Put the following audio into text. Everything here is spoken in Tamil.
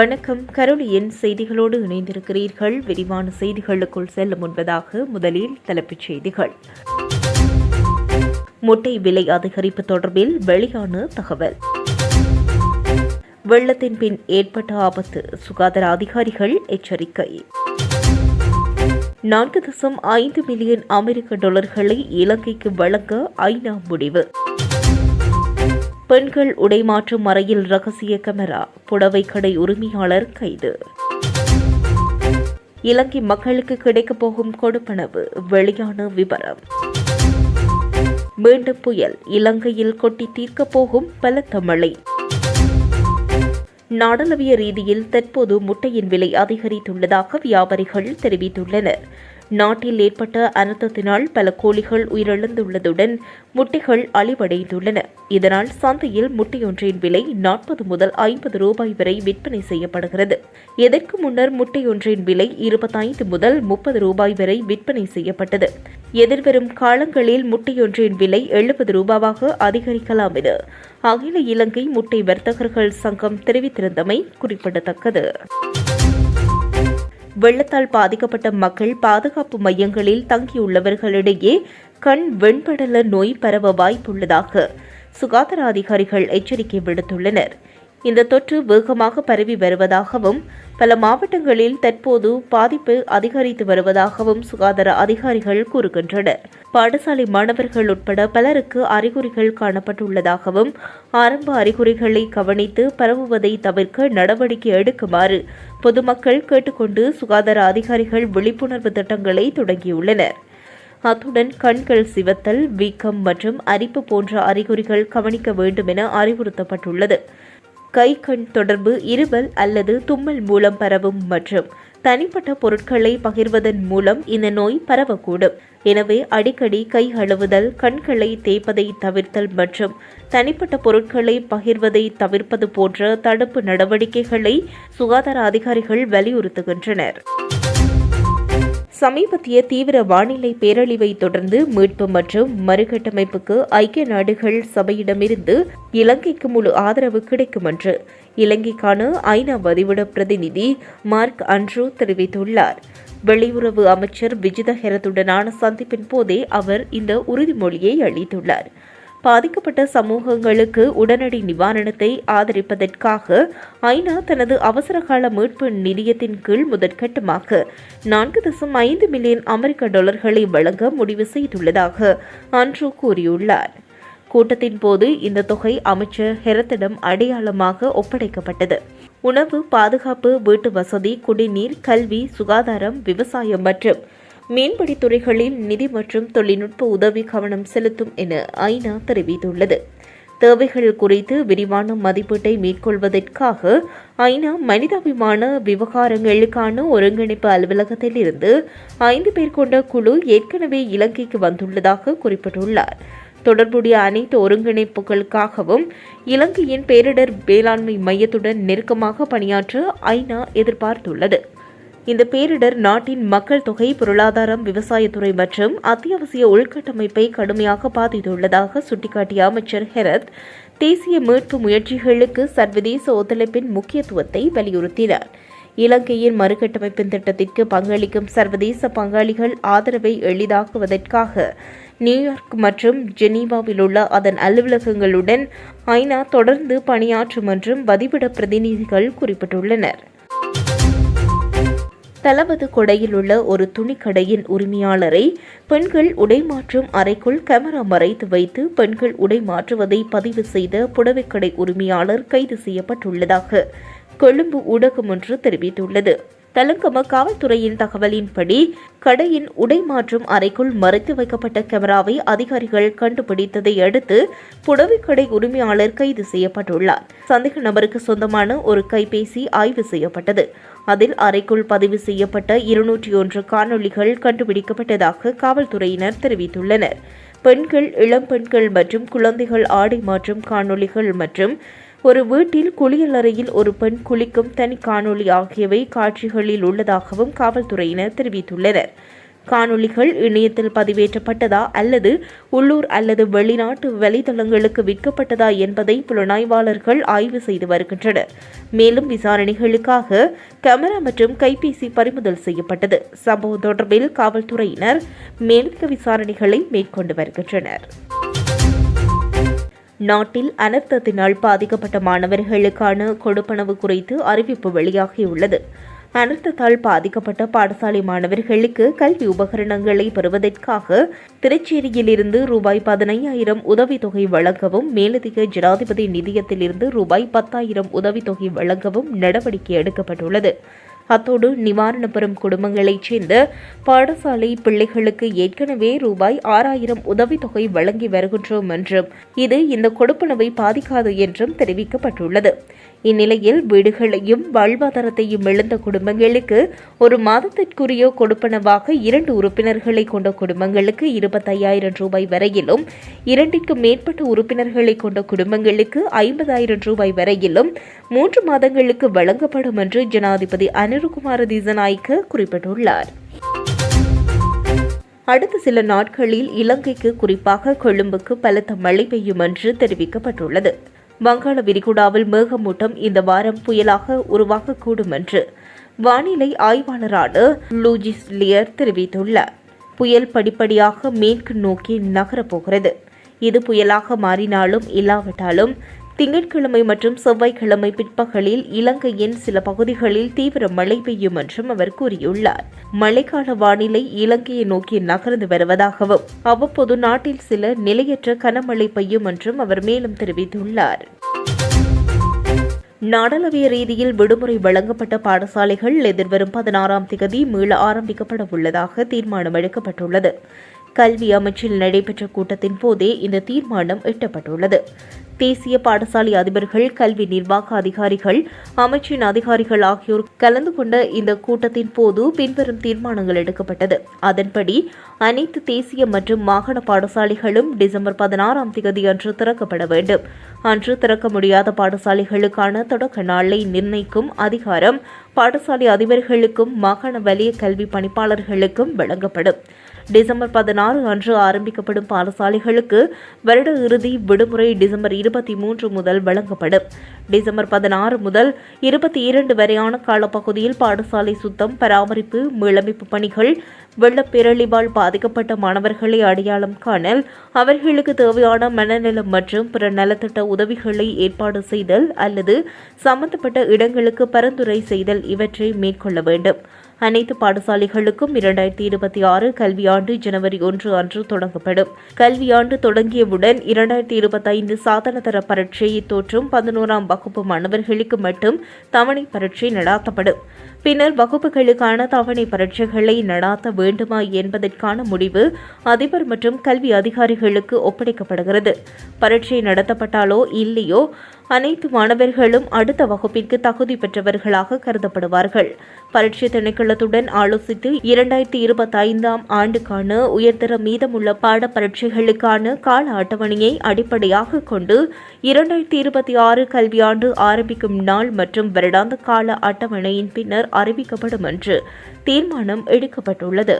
வணக்கம். கரோலியின் செய்திகளோடு இணைந்திருக்கிறீர்கள். விரிவான செய்திகளுக்குள் செல்ல முன்பதாக முதலில் தலைப்புச் செய்திகள். முட்டை விலை அதிகரிப்பு தொடர்பில் வெளியான தகவல். வெள்ளத்தின் பின் ஏற்பட்ட ஆபத்து சுகாதார அதிகாரிகள் எச்சரிக்கை. நான்கு தசம் ஐந்து மில்லியன் அமெரிக்க டாலர்களை இலங்கைக்கு வழங்க ஐநா முடிவு. பெண்கள் உடைமாற்றும் அறையில் ரகசிய கமரா புடவை கடை உரிமையாளர் கைது. இலங்கை மக்களுக்கு கிடைக்கப் போகும் கொடுப்பனவு வெளியான விவரம் மீண்டும் புயல் இலங்கையில் கொட்டி தீர்க்கப் போகும் பலத்த மழை நாடளவிய ரீதியில் தற்போது முட்டையின் விலை அதிகரித்துள்ளதாக வியாபாரிகள் தெரிவித்துள்ளனர். நாட்டில் ஏற்பட்ட அனர்த்தத்தினால் பல கோழிகள் உயிரிழந்துள்ளதுடன் முட்டைகள் அழிவடைந்துள்ளன. இதனால் சந்தையில் முட்டையொன்றின் விலை நாற்பது முதல் ஐம்பது ரூபாய் வரை விற்பனை செய்யப்படுகிறது. இதற்கு முன்னர் முட்டையொன்றின் விலை இருபத்தைந்து முதல் முப்பது ரூபாய் வரை விற்பனை செய்யப்பட்டது. எதிர்வரும் காலங்களில் முட்டையொன்றின் விலை எழுபது ரூபாவாக அதிகரிக்கலாம் என அகில இலங்கை முட்டை வர்த்தகர்கள் சங்கம் தெரிவித்திருந்தமை குறிப்பிடத்தக்கது. வெள்ளத்தால் பாதிக்கப்பட்ட மக்கள் பாதுகாப்பு மையங்களில் தங்கியுள்ளவர்களிடையே கண் வெண்படல நோய் பரவ வாய்ப்புள்ளதாக சுகாதார அதிகாரிகள் எச்சரிக்கை விடுத்துள்ளனர். இந்த தொற்று வேகமாக பரவி வருவதாகவும் பல மாவட்டங்களில் தற்போது பாதிப்பு அதிகரித்து வருவதாகவும் சுகாதார அதிகாரிகள் கூறுகின்றனர். பாடசாலை மாணவர்கள் உட்பட பலருக்கு அறிகுறிகள் காணப்பட்டுள்ளதாகவும் ஆரம்ப அறிகுறிகளை கவனித்து பரவுவதை தவிர்க்க நடவடிக்கை எடுக்குமாறு பொதுமக்கள் கேட்டுக்கொண்டு சுகாதார அதிகாரிகள் விழிப்புணர்வு திட்டங்களை தொடங்கியுள்ளனர். அத்துடன் கண்கள் சிவத்தல் வீக்கம் மற்றும் அரிப்பு போன்ற அறிகுறிகள் கவனிக்க வேண்டும் என அறிவுறுத்தப்பட்டுள்ளது. கை கண் தொடர்பு இருமல் அல்லது தும்மல் மூலம் பரவும் மற்றும் தனிப்பட்ட பொருட்களை பகிர்வதன் மூலம் இந்த நோய் பரவக்கூடும். எனவே அடிக்கடி கை அழுவுதல் கண்களை தேய்ப்பதை தவிர்த்தல் மற்றும் தனிப்பட்ட பொருட்களை பகிர்வதை தவிர்ப்பது போன்ற தடுப்பு நடவடிக்கைகளை சுகாதார அதிகாரிகள் வலியுறுத்துகின்றனர். சமீபத்திய தீவிர வானிலை பேரழிவை தொடர்ந்து மீட்பு மற்றும் மறுகட்டமைப்புக்கு ஐக்கிய நாடுகள் சபையிடமிருந்து இலங்கைக்கு முழு ஆதரவு கிடைக்கும் என்று இலங்கைக்கான ஐநா வதிவிட பிரதிநிதி மார்க் அன்ட்ரூ தெரிவித்துள்ளார். வெளியுறவு அமைச்சர் விஜிதஹெரத்துடனான சந்திப்பின் போதே அவர் இந்த உறுதிமொழியை அளித்துள்ளார். பாதிக்கப்பட்ட சமூகங்களுக்கு உடனடி நிவாரணத்தை ஆதரிப்பதற்காக ஐநா தனது அவசரகால மீட்பு நிதியத்தின் கீழ் முதற்கட்டமாக நான்கு தசம் ஐந்து மில்லியன் அமெரிக்க டாலர்களை வழங்க முடிவு செய்துள்ளதாக அன்ட்ரூ கூறியுள்ளார். கூட்டத்தின் போது இந்த தொகை அமைச்சர் ஹெரத்திடம் அடையாளமாக ஒப்படைக்கப்பட்டது. உணவு பாதுகாப்பு வீட்டு வசதி குடிநீர் கல்வி சுகாதாரம் விவசாயம் மற்றும் மீன்பிடி துறைகளில் நிதி மற்றும் தொழில்நுட்ப உதவி கவனம் செலுத்தும் என ஐநா தெரிவித்துள்ளது. தேவைகள் குறித்து விரிவான மதிப்பீட்டை மேற்கொள்வதற்காக ஐநா மனிதாபிமான விவகாரங்களுக்கான ஒருங்கிணைப்பு அலுவலகத்தில் இருந்து ஐந்து பேர் கொண்ட குழு ஏற்கனவே இலங்கைக்கு வந்துள்ளதாக குறிப்பிட்டுள்ளார். தொடர்புடைய அனைத்து ஒருங்கிணைப்புகளுக்காகவும் இலங்கையின் பேரிடர் வேளாண்மை மையத்துடன் நெருக்கமாக பணியாற்ற ஐநா எதிர்பார்த்துள்ளது. இந்த பேரிடர் நாட்டின் மக்கள் தொகை பொருளாதாரம் விவசாயத்துறை மற்றும் அத்தியாவசிய உள்கட்டமைப்பை கடுமையாக பாதித்துள்ளதாக சுட்டிக்காட்டிய அமைச்சர் ஹெரத் தேசிய மீட்பு முயற்சிகளுக்கு சர்வதேச ஒத்துழைப்பின் முக்கியத்துவத்தை வலியுறுத்தினார். இலங்கையின் மறுகட்டமைப்பின் திட்டத்திற்கு பங்களிக்கும் சர்வதேச பங்காளிகள் ஆதரவை எளிதாக்குவதற்காக நியூயார்க் மற்றும் ஜெனீவாவில் உள்ள அதன் அலுவலகங்களுடன் ஐநா தொடர்ந்து பணியாற்றும் என்றும் வதிவிட பிரதிநிதிகள் குறிப்பிட்டுள்ளனர். தளபது கொடையில் உள்ள ஒரு துணிக்கடையின் உரிமையாளரை பெண்கள் உடைமாற்றும் அறைக்குள் கேமரா மறைத்து வைத்து பெண்கள் உடை மாற்றுவதை பதிவு செய்த புடவைக்கடை உரிமையாளர் கைது செய்யப்பட்டுள்ளதாக கொழும்பு ஊடகம் ஒன்று தெரிவித்துள்ளது. தலங்கம காவல்துறையின் தகவலின்படி கடையின் உடை மாற்றும் அறைக்குள் மறைத்து வைக்கப்பட்ட கேமராவை அதிகாரிகள் கண்டுபிடித்ததை அடுத்து புடவைக்கடை உரிமையாளர் கைது செய்யப்பட்டுள்ளார். சந்தேக நபருக்கு சொந்தமான ஒரு கைபேசி ஆய்வு செய்யப்பட்டது. அதில் அறைக்குள் பதிவு செய்யப்பட்ட இருநூற்றி ஒன்று காணொளிகள் கண்டுபிடிக்கப்பட்டதாக காவல்துறையினர் தெரிவித்துள்ளனர். பெண்கள் இளம் பெண்கள் மற்றும் குழந்தைகள் ஆடை மாற்றும் காணொளிகள் மற்றும் ஒரு வீட்டில் குளியலறையில் ஒரு பெண் குளிக்கும் தனி காணொளி ஆகியவை காட்சிகளில் உள்ளதாகவும் காவல்துறையினர் தெரிவித்துள்ளனர். காணொளிகள் இணையத்தில் பதிவேற்றப்பட்டதா அல்லது உள்ளூர் அல்லது வெளிநாட்டு வலைதளங்களுக்கு விற்கப்பட்டதா என்பதை புலனாய்வாளர்கள் ஆய்வு செய்து வருகின்றனர். மேலும் விசாரணைகளுக்காக கேமரா மற்றும் கைபேசி பறிமுதல் செய்யப்பட்டது. சம்பவம் தொடர்பில் காவல்துறையினர் மேலதிக விசாரணைகளை மேற்கொண்டு வருகின்றனர். நாட்டில் அனர்த்தத்தினால் பாதிக்கப்பட்ட மாணவர்களுக்கான கொடுப்பனவு குறித்து அறிவிப்பு வெளியாகியுள்ளது. அனர்த்தத்தால் பாதிக்கப்பட்ட பாடசாலை மாணவர்களுக்கு கல்வி உபகரணங்களை பெறுவதற்காக திருச்சேரியிலிருந்து ரூபாய் பதினையாயிரம் உதவித்தொகை வழங்கவும் மேலதிக ஜனாதிபதி நிதியத்திலிருந்து ரூபாய் பத்தாயிரம் உதவித்தொகை வழங்கவும் நடவடிக்கை எடுக்கப்பட்டுள்ளது. அத்தோடு நிவாரணம் பெறும் குடும்பங்களைச் சேர்ந்த பாடசாலை பிள்ளைகளுக்கு ஏற்கனவே ரூபாய் ஆறாயிரம் உதவித்தொகை வழங்கி வருகின்றோம் என்றும் இது இந்த கொடுப்பனவை பாதிக்காது என்றும் தெரிவிக்கப்பட்டுள்ளது. இந்நிலையில் வீடுகளையும் வாழ்வாதாரத்தையும் இழந்த குடும்பங்களுக்கு ஒரு மாதத்திற்குரிய கொடுப்பனவாக இரண்டு உறுப்பினர்களை கொண்ட குடும்பங்களுக்கு இருபத்தையாயிரம் ரூபாய் வரையிலும் இரண்டிற்கும் மேற்பட்ட உறுப்பினர்களை கொண்ட குடும்பங்களுக்கு ஐம்பதாயிரம் ரூபாய் வரையிலும் மூன்று மாதங்களுக்கு வழங்கப்படும் என்று ஜனாதிபதி அனிருகுமார திசநாய்க்கு குறிப்பிட்டுள்ளார். அடுத்த சில நாட்களில் இலங்கைக்கு குறிப்பாக கொழும்புக்கு பலத்த மழை பெய்யும் என்று தெரிவிக்கப்பட்டுள்ளது. வங்காள விரிகுடாவில் மேகமூட்டம் இந்த வாரம் புயலாக உருவாகக்கூடும் என்று வானிலை ஆய்வாளரான லூஜிஸ் லியர் தெரிவித்துள்ளார். புயல் படிப்படியாக மேற்கு நோக்கி நகரப்போகிறது இது புயலாக மாறினாலும் இல்லாவிட்டாலும் திங்கட்கிழமை மற்றும் செவ்வாய்க்கிழமை பிற்பகலில் இலங்கையின் சில பகுதிகளில் தீவிர மழை பெய்யும் என்றும் அவர் கூறியுள்ளார். மழைக்கால வானிலை இலங்கையை நோக்கி நகர்ந்து வருவதாகவும் அவ்வப்போது நாட்டில் சில நிலையற்ற கனமழை பெய்யும் என்றும் அவர் மேலும் தெரிவித்துள்ளார். நாடளவிய ரீதியில் விடுமுறை வழங்கப்பட்ட பாடசாலைகள் எதிர்வரும் பதினாறாம் திகதி மீள ஆரம்பிக்கப்பட உள்ளதாக தீர்மானம் எடுக்கப்பட்டுள்ளது கல்வி அமைச்சில் நடைபெற்ற கூட்டத்தின் போதே இந்த தீர்மானம் எட்டப்பட்டுள்ளது. தேசிய பாடசாலை அதிபர்கள் கல்வி நிர்வாக அதிகாரிகள் அமைச்சின் அதிகாரிகள் ஆகியோர் கலந்து கொண்ட இந்த கூட்டத்தின் போது பின்வரும் தீர்மானங்கள் எடுக்கப்பட்டது. அதன்படி அனைத்து தேசிய மற்றும் மாகாண பாடசாலைகளும் டிசம்பர் பதினாறாம் தேதி அன்று திறக்கப்பட வேண்டும். அன்று திறக்க முடியாத பாடசாலைகளுக்கான தொடக்க நாளை நிர்ணயிக்கும் அதிகாரம் பாடசாலை அதிபர்களுக்கும் மாகாண வலிய கல்வி பணிப்பாளர்களுக்கும் வழங்கப்படும். டிசம்பர் பதினாறு அன்று ஆரம்பிக்கப்படும் பாடசாலைகளுக்கு வருட இறுதி விடுமுறை டிசம்பர் இருபத்தி மூன்று முதல் வழங்கப்படும். டிசம்பர் பதினாறு முதல் இருபத்தி இரண்டு வரையான காலப்பகுதியில் பாடசாலை சுத்தம் பராமரிப்பு மீளமைப்பு பணிகள் வெள்ளப்பேரழிவால் பாதிக்கப்பட்ட மாணவர்களை அடையாளம் காணல் அவர்களுக்கு தேவையான மனநலம் மற்றும் பிற நலத்திட்ட உதவிகளை ஏற்பாடு செய்தல் அல்லது சம்பந்தப்பட்ட இடங்களுக்கு பரிந்துரை செய்தல் இவற்றை மேற்கொள்ள வேண்டும். அனைத்து பாடசாலைகளுக்கும் இரண்டாயிரத்தி இருபத்தி ஆறு கல்வியாண்டு ஜனவரி ஒன்று அன்று தொடங்கப்படும். கல்வியாண்டு தொடங்கியவுடன் இரண்டாயிரத்தி இருபத்தைந்து சாதன தர தோற்றும் பதினோராம் வகுப்பு மாணவர்களுக்கு மட்டும் தவணை பரீட்சை நடாத்தப்படும். பின்னர் வகுப்புகளுக்கான தவணை பரீட்சைகளை நடாத்த வேண்டுமா என்பதற்கான முடிவு அதிபர் மற்றும் கல்வி அதிகாரிகளுக்கு ஒப்படைக்கப்படுகிறது. பரீட்சை நடத்தப்பட்டாலோ இல்லையோ அனைத்து மாணவர்களும் அடுத்த வகுப்பிற்கு தகுதி பெற்றவர்களாக கருதப்படுவார்கள். பரீட்சை திணைக்களத்துடன் ஆலோசித்து இரண்டாயிரத்தி இருபத்தி ஐந்தாம் ஆண்டுக்கான உயர்தர மீதமுள்ள பாட பரீட்சைகளுக்கான கால அட்டவணையை அடிப்படையாக கொண்டு இரண்டாயிரத்தி இருபத்தி ஆறு கல்வியாண்டு ஆரம்பிக்கும் நாள் மற்றும் வருடாந்த கால அட்டவணையின் பின்னர் அறிவிக்கப்படும் என்று தீர்மானம் எடுக்கப்பட்டுள்ளது.